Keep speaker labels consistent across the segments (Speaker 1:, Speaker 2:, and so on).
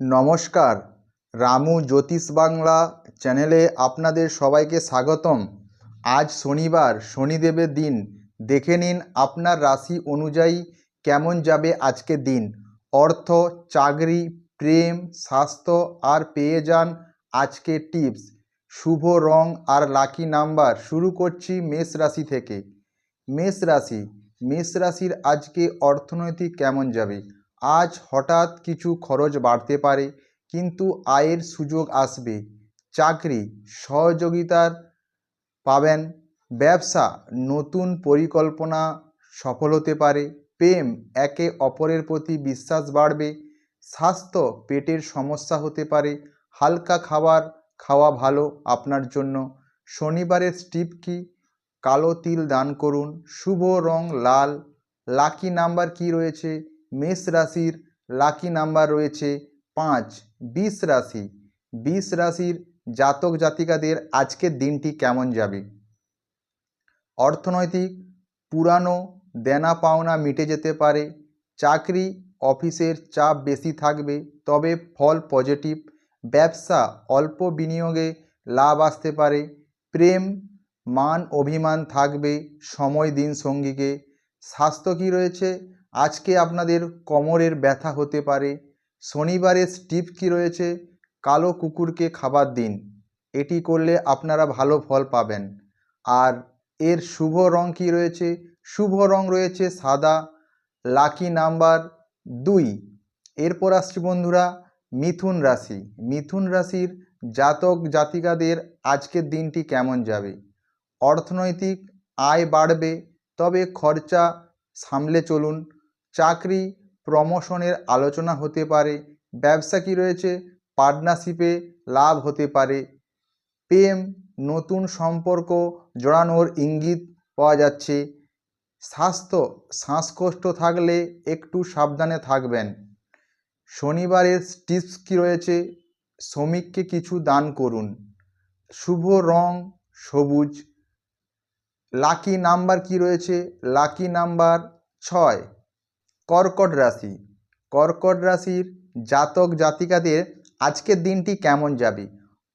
Speaker 1: নমস্কার। রামু জ্যোতিষ বাংলা চ্যানেলে আপনাদের সবাইকে স্বাগতম। আজ শনিবার, শনিদেবের দিন। দেখে নিন আপনার রাশি অনুযায়ী কেমন যাবে আজকের দিন। অর্থ, চাকরি, প্রেম, স্বাস্থ্য আর পেয়ে যান আজকের টিপস। শুভ রং আর লাকি নাম্বার। শুরু করছি মেষ রাশি থেকে। মেষ রাশি, মেষ রাশির আজকে অর্থনৈতিক কেমন যাবে? আজ হঠাৎ কিছু খরচ বাড়তে পারে, কিন্তু আয়ের সুযোগ আসবে। চাকরি, সহযোগিতার পাবেন, ব্যবসা, নতুন পরিকল্পনা সফল হতে পারে, প্রেম, একে অপরের প্রতি বিশ্বাস বাড়বে, স্বাস্থ্য, পেটের সমস্যা হতে পারে, হালকা খাবার খাওয়া ভালো আপনার জন্য। শনিবারের স্টিপ কি? কালো তিল দান করুন, শুভ রং লাল, লাকি নাম্বার কি রয়েছে? মেষ রাশির লাকি নাম্বার রয়েছে পাঁচ, বিষ রাশি। বিষ রাশির জাতক জাতিকাদের আজকের দিনটি কেমন যাবে? অর্থনৈতিক, পুরানো, দেনা পাওনা মিটে যেতে পারে, চাকরি, অফিসের চাপ বেশি থাকবে, তবে ফল পজিটিভ ব্যবসা অল্প বিনিয়োগে লাভ আসতে পারে, প্রেম, মান অভিমান থাকবে সময় দিন সঙ্গীকে। স্বাস্থ্য কী রয়েছে? আজকে আপনাদের কোমরের ব্যথা হতে পারে শনিবারের স্টিপ কী রয়েছে, কালো কুকুরকে খাবার দিন, এটি করলে আপনারা ভালো ফল পাবেন। আর এর শুভ রং কী রয়েছে, শুভ রং রয়েছে সাদা, লাকি নাম্বার দুই। এরপর আসছি বন্ধুরা, মিথুন রাশি। মিথুন রাশির জাতক জাতিকাদের আজকের দিনটি কেমন যাবে? অর্থনৈতিক আয় বাড়বে, তবে খরচা সামলে চলুন। চাকরি প্রমোশনের আলোচনা হতে পারে, ব্যবসা কী রয়েছে পার্টনারশিপে লাভ হতে পারে। প্রেম, নতুন সম্পর্ক জড়ানোর ইঙ্গিত পাওয়া যাচ্ছে। স্বাস্থ্য, শ্বাসকষ্ট থাকলে একটু সাবধানে থাকবেন। শনিবারের টিপস কী রয়েছে, শ্রমিককে কিছু দান করুন। শুভ রং, সবুজ। লাকি নাম্বার কি রয়েছে লাকি নাম্বার ছয়। কর্কট রাশি। কর্কট রাশির জাতক জাতিকাদের আজকের দিনটি কেমন যাবে?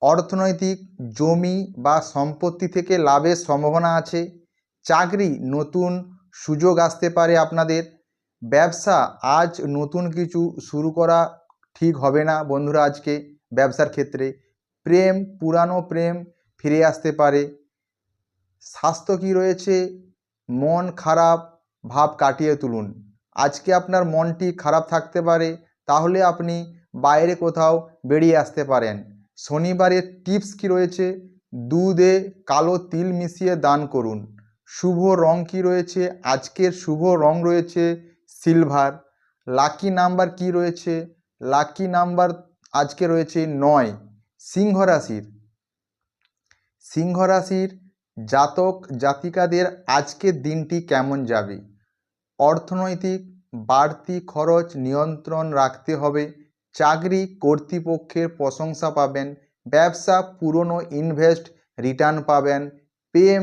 Speaker 1: অর্থনৈতিক, জমি বা সম্পত্তি থেকে লাভের সম্ভাবনা আছে। চাকরি নতুন সুযোগ আসতে পারে আপনাদের। ব্যবসা আজ নতুন কিছু শুরু করা ঠিক হবে না বন্ধুরা আজকে ব্যবসার ক্ষেত্রে। প্রেম, পুরানো প্রেম ফিরে আসতে পারে। স্বাস্থ্য কী রয়েছে? মন খারাপ, ভাব কাটিয়ে তুলুন। আজকে আপনার মনটি খারাপ থাকতে পারে, তাহলে আপনি বাইরে কোথাও বেরিয়ে আসতে পারেন। শনিবারের টিপস কি রয়েছে? দুধে কালো তিল মিশিয়ে দান করুন। শুভ রং কি রয়েছে? আজকের শুভ রং রয়েছে সিলভার। লাকি নাম্বার কি রয়েছে? লাকি নাম্বার আজকে রয়েছে নয়, সিংহ রাশির। সিংহ রাশির জাতক জাতিকাদের আজকের দিনটি কেমন যাবে? অর্থনৈতিক বাড়তি খরচ নিয়ন্ত্রণ রাখতে হবে। চাকরি কর্তৃপক্ষের প্রশংসা পাবেন। ব্যবসা পুরনো ইনভেস্ট রিটার্ন পাবেন। প্রেম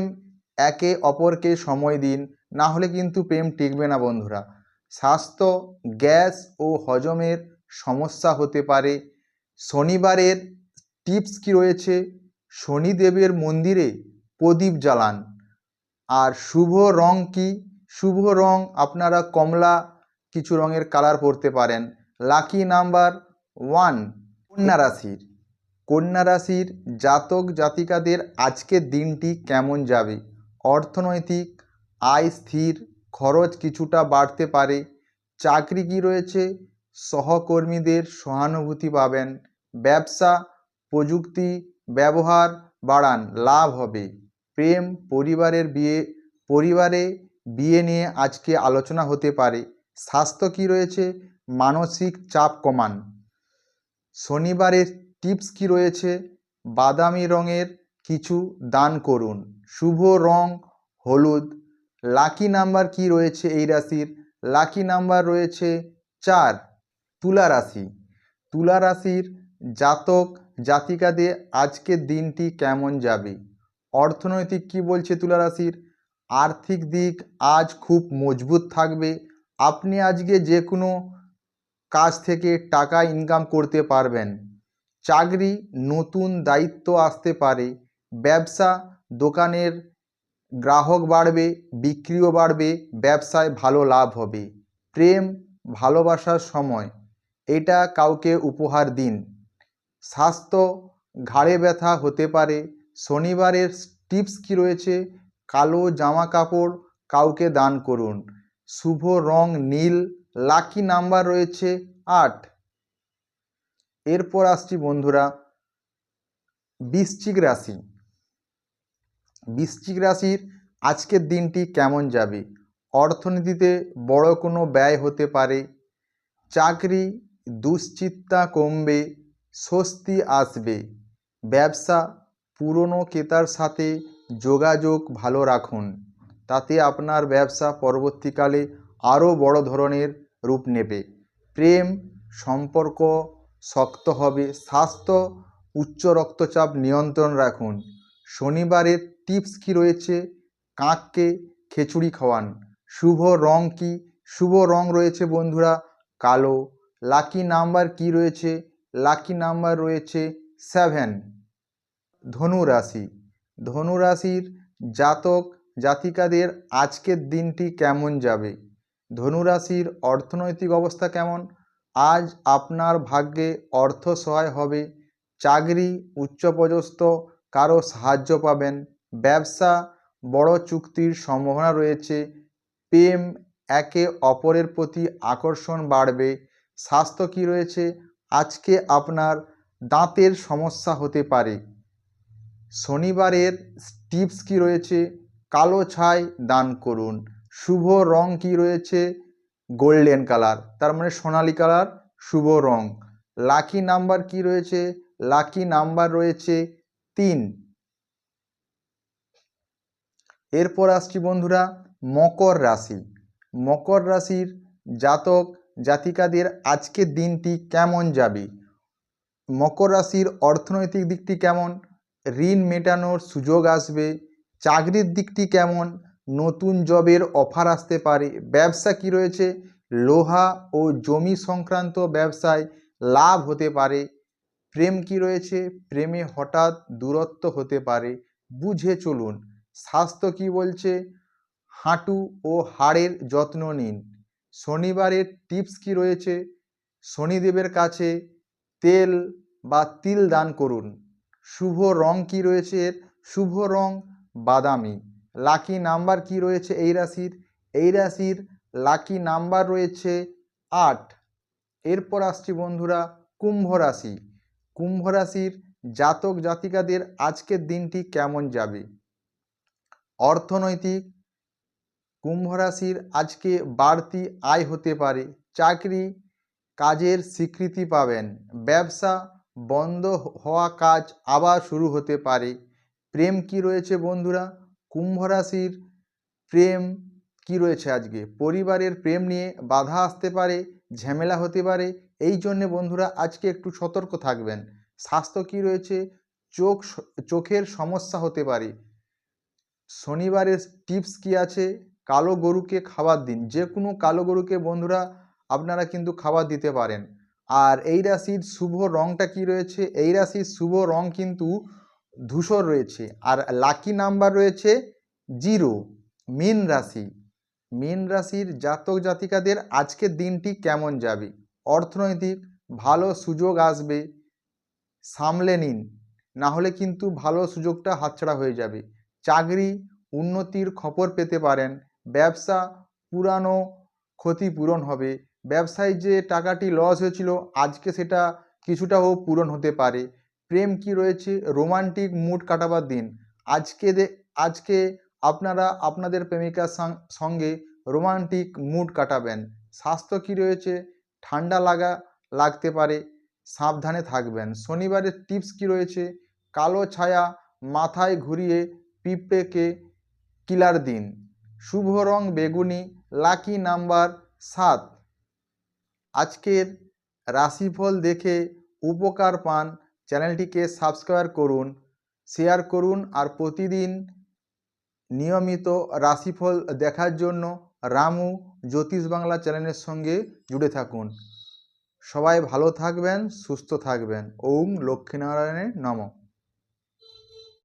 Speaker 1: একে অপরকে সময় দিন। না হলে কিন্তু প্রেম টিকবে না বন্ধুরা। স্বাস্থ্য, গ্যাস ও হজমের সমস্যা হতে পারে। শনিবারের টিপস কি রয়েছে? শনিদেবের মন্দিরে প্রদীপ জ্বালান। আর শুভ রং কি? শুভ রং, আপনারা কমলা, কিছু রঙের কালার পরতে পারেন। লাকি নাম্বার ওয়ান কন্যা রাশির। কন্যা রাশির জাতক জাতিকাদের আজকের দিনটি কেমন যাবে? অর্থনৈতিক, আয় স্থির, খরচ কিছুটা বাড়তে পারে। চাকরি কি রয়েছে? সহকর্মীদের সহানুভূতি পাবেন। ব্যবসা, প্রযুক্তি, ব্যবহার বাড়ান, লাভ হবে। প্রেম, পরিবারের বিয়ে, পরিবারে বিয়ে নিয়ে আজকে আলোচনা হতে পারে। স্বাস্থ্য কী রয়েছে? মানসিক চাপ কমান। শনিবারের টিপস কি রয়েছে? বাদামি রঙের কিছু দান করুন। শুভ রং, হলুদ। লাকি নাম্বার কি রয়েছে এই রাশির? লাকি নাম্বার রয়েছে চার, তুলা রাশি। তুলা রাশির জাতক জাতিকাদের আজকের দিনটি কেমন যাবে? অর্থনৈতিক কি বলছে তুলা রাশির? আর্থিক দিক আজ খুব মজবুত থাকবে। আপনি আজকে যে কোনো কাজ থেকে টাকা ইনকাম করতে পারবেন। চাকরি নতুন দায়িত্ব আসতে পারে। ব্যবসা দোকানের গ্রাহক বাড়বে, বিক্রিও বাড়বে, ব্যবসায় ভালো লাভ হবে। প্রেম, ভালোবাসার সময়, এটা কাউকে উপহার দিন। স্বাস্থ্য, ঘাড়ে ব্যথা হতে পারে। শনিবারের টিপস কি রয়েছে? কালো জামা কাপড় কাউকে দান করুন। শুভ রং নীল, লাকি নাম্বার রয়েছে আট। এরপর আসছি বন্ধুরা, বৃশ্চিক রাশি। বৃশ্চিক রাশির আজকের দিনটি কেমন যাবে? অর্থনীতিতে বড় কোনো ব্যয় হতে পারে। চাকরি, দুশ্চিন্তা কমবে, স্বস্তি আসবে। ব্যবসা, পুরনো ক্রেতার সাথে যোগাযোগ ভালো রাখুন। তাতে আপনার ব্যবসা পরবর্তীকালে আরও বড় ধরনের রূপ নেবে। প্রেম, সম্পর্ক শক্ত হবে। স্বাস্থ্য, উচ্চ রক্তচাপ নিয়ন্ত্রণ রাখুন। শনিবারের টিপস কি রয়েছে? কাককে খিচুড়ি খাওয়ান। শুভ রং কি? শুভ রং রয়েছে বন্ধুরা, কালো। লাকি নাম্বার কি রয়েছে? লাকি নাম্বার রয়েছে সেভেন। ধনু রাশি ধনু রাশির জাতক জাতিকাদের আজকের দিনটি কেমন যাবে? ধনুরাশির অর্থনৈতিক অবস্থা কেমন? আজ আপনার ভাগ্যে অর্থ সহায় হবে, চাকরি উচ্চপদস্থ, কারও সাহায্য পাবেন, ব্যবসা বড় চুক্তির সম্ভাবনা রয়েছে, প্রেম একে অপরের প্রতি আকর্ষণ বাড়বে, স্বাস্থ্য কী রয়েছে, আজকে আপনার দাঁতের সমস্যা হতে পারে। শনিবারের টিপস কি রয়েছে? কালো ছাই দান করুন। শুভ রং কি রয়েছে? Golden colour. তার মানে সোনালি কালার, শুভ রং। লাকি নাম্বার কি রয়েছে? লাকি নাম্বার রয়েছে তিন। এরপর আসছি বন্ধুরা, মকর রাশি। মকর রাশির জাতক, জাতিকাদের আজকের দিনটি কেমন যাবে? মকর রাশির অর্থনৈতিক দিকটি কেমন? ঋণ মেটানোর সুযোগ আসবে। চাকরির দিকটি কেমন? নতুন জবের অফার আসতে পারে। ব্যবসা কি রয়েছে? লোহা ও জমি সংক্রান্ত ব্যবসায় লাভ হতে পারে। প্রেম কি রয়েছে? প্রেমে হঠাৎ দূরত্ব হতে পারে। বুঝে চলুন। স্বাস্থ্য কি বলছে? হাঁটু ও হাড়ের যত্ন নিন। শনিবারের টিপস কি রয়েছে? শনিদেবের কাছে তেল বা তিল দান করুন। শুভ রং কি রয়েছে এর? শুভ রং বাদামি। লাকি নাম্বার কি রয়েছে এই রাশির? এই রাশির লাকি নাম্বার রয়েছে আট। এরপর আসছি বন্ধুরা কুম্ভ রাশি। কুম্ভ রাশির জাতক জাতিকাদের আজকের দিনটি কেমন যাবে? অর্থনৈতিক কুম্ভ রাশির আজকে বাড়তি আয় হতে পারে। চাকরি কাজের স্বীকৃতি পাবেন। ব্যবসা বন্ধ হওয়া কাজ আবার শুরু হতে পারে। প্রেম কি রয়েছে বন্ধুরা? কুম্ভ রাশির প্রেম কি রয়েছে আজকে? পরিবারের প্রেম নিয়ে বাধা আসতে পারে, ঝামেলা হতে পারে, এই জন্যে বন্ধুরা আজকে একটু সতর্ক থাকবেন। স্বাস্থ্য কি রয়েছে? চোখ চোখের সমস্যা হতে পারে। শনিবারের টিপস কি আছে? কালো গরুকে খাবার দিন। যে কোনো কালো গরুকে বন্ধুরা আপনারা কিন্তু খাবার দিতে পারেন। আর এই রাশির শুভ রংটা কি রয়েছে? এই রাশির শুভ রং কিন্তু ধূসর রয়েছে আর লাকি নাম্বার রয়েছে জিরো মীন রাশি। মীন রাশির জাতক জাতিকাদের আজকের দিনটি কেমন যাবে? অর্থনৈতিক, ভালো সুযোগ আসবে, সামলে নিন। না হলে কিন্তু ভালো সুযোগটা হাতছাড়া হয়ে যাবে। চাকরি, উন্নতির খবর পেতে পারেন। ব্যবসা, পুরানো ক্ষতিপূরণ হবে। ব্যবসায় যে টাকাটি লস হয়েছিল, আজকে সেটা কিছুটা হোক পূরণ হতে পারে। প্রেম কি রয়েছে? রোমান্টিক মুড কাটাবার দিন। আজকে আজকে আপনারা আপনাদের প্রেমিকার সঙ্গে রোমান্টিক মুড কাটাবেন। স্বাস্থ্য কি রয়েছে? ঠান্ডা লাগা, লাগতে পারে, সাবধানে থাকবেন। শনিবারের টিপস কি রয়েছে? কালো ছায়া মাথায় ঘুরিয়ে পিঁপড়েকে কিলার দিন। শুভ রং বেগুনি লাকি নাম্বার সাত। আজকের রাশিফল দেখে উপকার পান চ্যানেলটিকে সাবস্ক্রাইব করুন, শেয়ার করুন আর প্রতিদিন নিয়মিত রাশিফল দেখার জন্য রামু জ্যোতিষ বাংলা চ্যানেলের সঙ্গে জুড়ে থাকুন। সবাই ভালো থাকবেন, সুস্থ থাকবেন। ওম লক্ষ্মীনারায়ণের নমঃ।